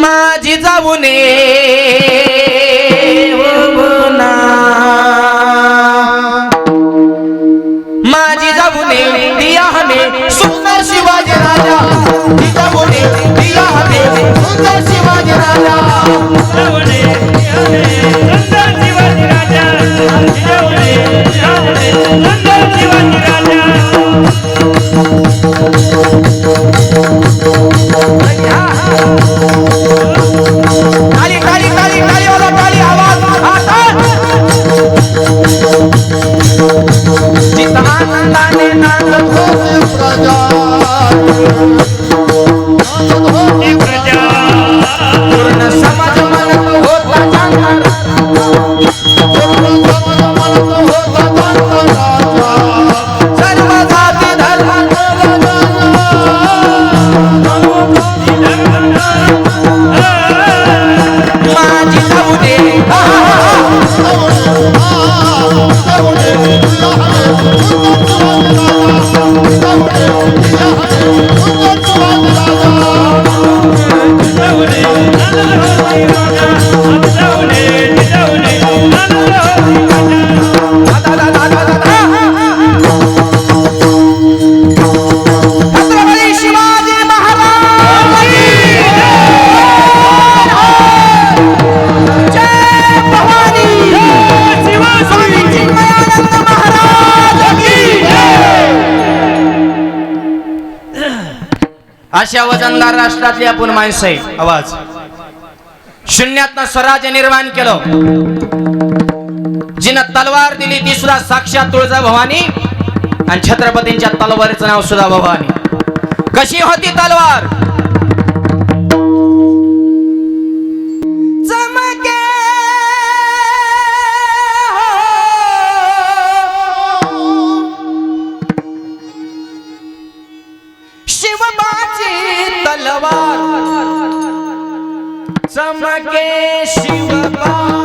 माझी जाऊने अशा वजनदार राष्ट्रातली आपण माणसं आहे. आवाज. शून्यातनं स्वराज्य निर्माण केलं. जिनं तलवार दिली ती सुद्धा साक्षात तुळजा भवानी आणि छत्रपतींच्या तलवारीचं नाव सुद्धा भवानी. कशी होती तलवार? Some like a Shiva born.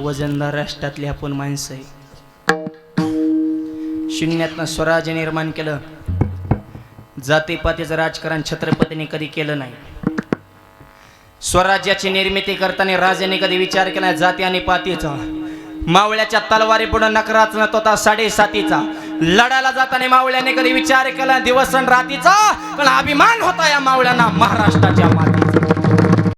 वजनदार राष्ट्रातली आपण माणसं आहे. शून्यातनं स्वराज्य निर्माण केलं जातीपातीचं राजकारण छत्रपतीने कधी केलं नाही. स्वराज्याची निर्मिती करताना राजाने कधी विचार केला जाती आणि पातीचा. मावळ्याच्या तलवारी पुढे नकराच न होता साडेसातीचा. लढायला जाताना मावळ्याने कधी विचार केला दिवस आणि रातीचा. पण अभिमान होता या मावळ्यांना महाराष्ट्राच्या माती